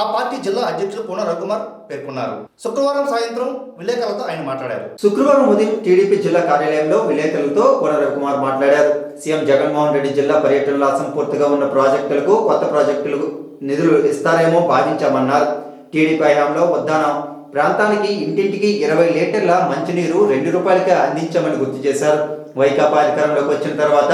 ఆ పార్టీ జిల్లా అధ్యక్షుడు పూర్ణ రఘుమార్ పేర్కొన్నారు. శుక్రవారం సాయంత్రం విలేకరులతో ఆయన మాట్లాడారు. శుక్రవారం ఉదయం టీడీపీ జిల్లా కార్యాలయంలో విలేకరులతో పూర్ణ రఘుమార్ మాట్లాడారు. సీఎం జగన్మోహన్ రెడ్డి జిల్లా పర్యటనలో అసంపూర్తిగా ఉన్న ప్రాజెక్టులకు కొత్త ప్రాజెక్టులకు నిధులు ఇస్తారేమో భావించామన్నారు. టీడీపీ హయాంలో ఉద్దానం ప్రాంతానికి ఇంటింటికి ఇరవై లీటర్ల మంచినీరు రెండు రూపాయలకే అందించామని గుర్తు చేశారు. వైకాపా అధికారంలోకి వచ్చిన తర్వాత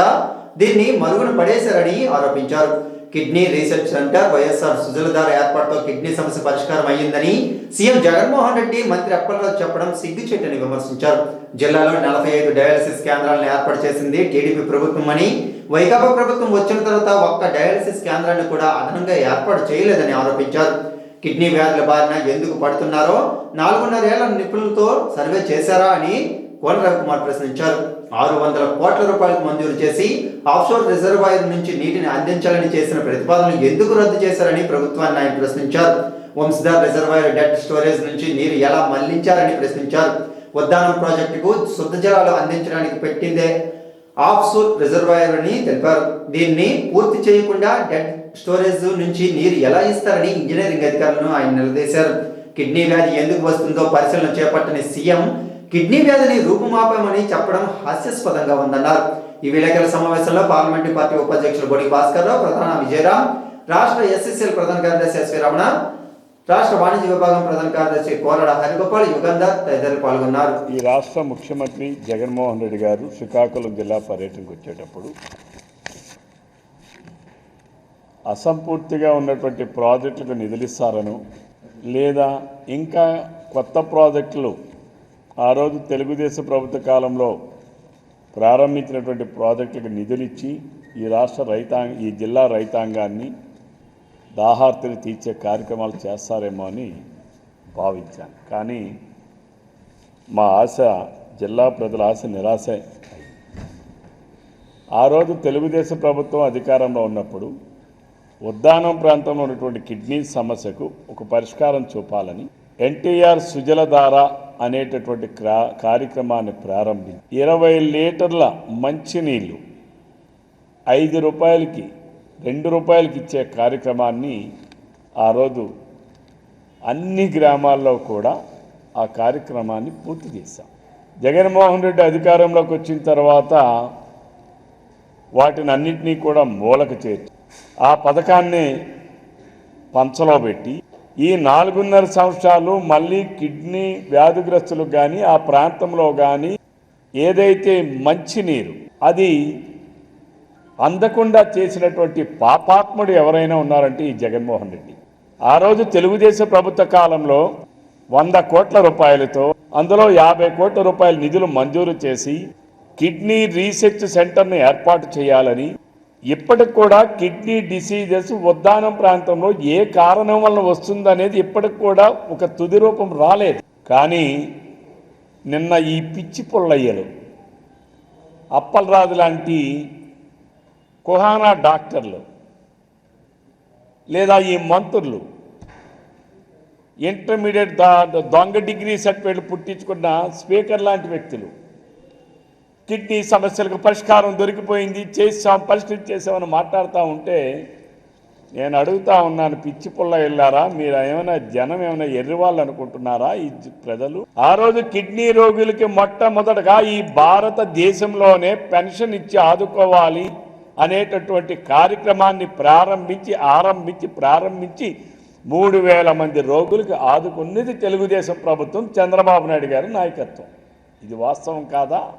దీన్ని మరుగున పడేశారని ఆరోపించారు. Kidney research centre YSR Sujaladhara ఏర్పాటుతో kidney సమస్య పరిష్కారం అయ్యిందని సీఎం జగన్మోహన్ రెడ్డి మంత్రి అప్పలరాజు చెప్పడం సిగ్గుచేటని విమర్శించారు. జిల్లాలో నలభై ఐదు డయాలసిస్ కేంద్రాలను ఏర్పాటు చేసింది టీడీపీ ప్రభుత్వం అని వైకాపా ప్రభుత్వం వచ్చిన తర్వాత ఒక్క డయాలసిస్ కేంద్రాన్ని కూడా అదనంగా ఏర్పాటు చేయలేదని ఆరోపించారు. కిడ్నీ వ్యాధుల బారిన ఎందుకు పడుతున్నారో నాలుగున్నరేళ్ళ నిపుణులతో సర్వే చేశారా అని కోన రవికుమార్ ప్రశ్నించారు. ఆరు వందల కోట్ల రూపాయలకు మంజూరు చేసి ఆఫ్షోర్ రిజర్వాయర్ నుంచి నీటిని అందించాలని చేసిన ప్రతిపాదనలు ఎందుకు రద్దు చేశారని ప్రభుత్వాన్ని ఆయన ప్రశ్నించారు. వంశధార్ రిజర్వాయర్ డెట్ స్టోరేజ్ నుంచి నీరు ఎలా మళ్ళించారని ప్రశ్నించారు. ఉద్దానం ప్రాజెక్టుకు శుద్ధ జలాలు అందించడానికి పెట్టిందే ఆఫ్షోర్ రిజర్వాయర్ అని తెలిపారు. దీన్ని పూర్తి చేయకుండా డెడ్ స్టోరేజ్ నుంచి నీరు ఎలా ఇస్తారని ఇంజనీరింగ్ అధికారులను ఆయన నిలదీశారు. కిడ్నీ వ్యాధి ఎందుకు వస్తుందో పరిశీలన చేపట్టని సీఎం కిడ్నీ వ్యాధిని రూపుమాపామని చెప్పడం హాస్యాస్పదంగా ఉందన్నారు. ఈ విలేకరుల సమావేశంలో పార్లమెంటు పార్టీ ఉపాధ్యక్షులు బొడి భాస్కర్ రావు ప్రధాన విజయరామ్ రాష్ట్ర ఎస్ఎస్ఎల్ ప్రధాన కార్యదర్శి ఎస్వి రమణ రాష్ట్ర వాణిజ్య విభాగం ప్రధాన కార్యదర్శి కోరడ హరిగోపాల్ యుగంధర్ తదితరులు పాల్గొన్నారు. ఈ రాష్ట్ర ముఖ్యమంత్రి జగన్మోహన్ రెడ్డి గారు శ్రీకాకుళం జిల్లా పర్యటనకు వచ్చేటప్పుడు అసంపూర్తిగా ఉన్నటువంటి ప్రాజెక్టులకు నిధులిస్తారను లేదా ఇంకా కొత్త ప్రాజెక్టులు ఆ రోజు తెలుగుదేశం ప్రభుత్వ కాలంలో ప్రారంభించినటువంటి ప్రాజెక్టులకు నిధులిచ్చి ఈ రాష్ట్ర రైతాంగ ఈ జిల్లా రైతాంగాన్ని దాహార్తిని తీర్చే కార్యక్రమాలు చేస్తారేమో అని భావించాను కానీ మా ఆశ జిల్లా ప్రజల ఆశ నిరాశ ఆ రోజు తెలుగుదేశం ప్రభుత్వం అధికారంలో ఉన్నప్పుడు ఉద్దానం ప్రాంతంలో ఉన్నటువంటి కిడ్నీ సమస్యకు ఒక పరిష్కారం చూపాలని ఎన్టీఆర్ సుజలధార అనేటటువంటి క్రా కార్యక్రమాన్ని ప్రారంభించి ఇరవై లీటర్ల మంచినీళ్ళు ఐదు రూపాయలకి రెండు రూపాయలకి ఇచ్చే కార్యక్రమాన్ని ఆ రోజు అన్ని గ్రామాల్లో కూడా ఆ కార్యక్రమాన్ని పూర్తి చేశాం. జగన్మోహన్ రెడ్డి అధికారంలోకి వచ్చిన తర్వాత వాటిని అన్నింటినీ కూడా మూలకు చేర్చి ఆ పథకాన్ని పంచలో పెట్టి ఈ నాలుగున్నర సంవత్సరాలు మళ్ళీ కిడ్నీ వ్యాధిగ్రస్తులకు కానీ ఆ ప్రాంతంలో కానీ ఏదైతే మంచినీరు అది అందకుండా చేసినటువంటి పాపాత్ముడు ఎవరైనా ఉన్నారంటే ఈ జగన్మోహన్ రెడ్డి. ఆ రోజు తెలుగుదేశం ప్రభుత్వ కాలంలో వంద కోట్ల రూపాయలతో అందులో యాభై కోట్ల రూపాయల నిధులు మంజూరు చేసి కిడ్నీ రీసెర్చ్ సెంటర్ని ఏర్పాటు చేయాలని ఇప్పటికి కూడా కిడ్నీ డిసీజెస్ ఉద్దానం ప్రాంతంలో ఏ కారణం వల్ల వస్తుందనేది ఇప్పటికి కూడా ఒక తుది రూపం రాలేదు. కానీ నిన్న ఈ పిచ్చి పుల్లయ్యలు అప్పలరాజు లాంటి కుహానా డాక్టర్లు లేదా ఈ మంత్రులు ఇంటర్మీడియట్ దొంగ డిగ్రీ సర్టిఫికేట్లు పుట్టించుకున్న స్పీకర్ లాంటి వ్యక్తులు కిడ్నీ సమస్యలకు పరిష్కారం దొరికిపోయింది చేసాం పరిష్కరించేసామని మాట్లాడుతూ ఉంటే నేను అడుగుతా ఉన్నాను పిచ్చి పుల్ల వెళ్ళారా? మీరు ఏమైనా జనం ఏమైనా ఎర్రివాళ్ళు అనుకుంటున్నారా ఈ ప్రజలు? ఆ రోజు కిడ్నీ రోగులకి మొట్టమొదటగా ఈ భారతదేశంలోనే పెన్షన్ ఇచ్చి ఆదుకోవాలి అనేటటువంటి కార్యక్రమాన్ని ప్రారంభించి ఆరంభించి ప్రారంభించి మూడు వేల మంది రోగులకు ఆదుకున్నది తెలుగుదేశం ప్రభుత్వం చంద్రబాబు నాయుడు గారి నాయకత్వం. ఇది వాస్తవం కాదా?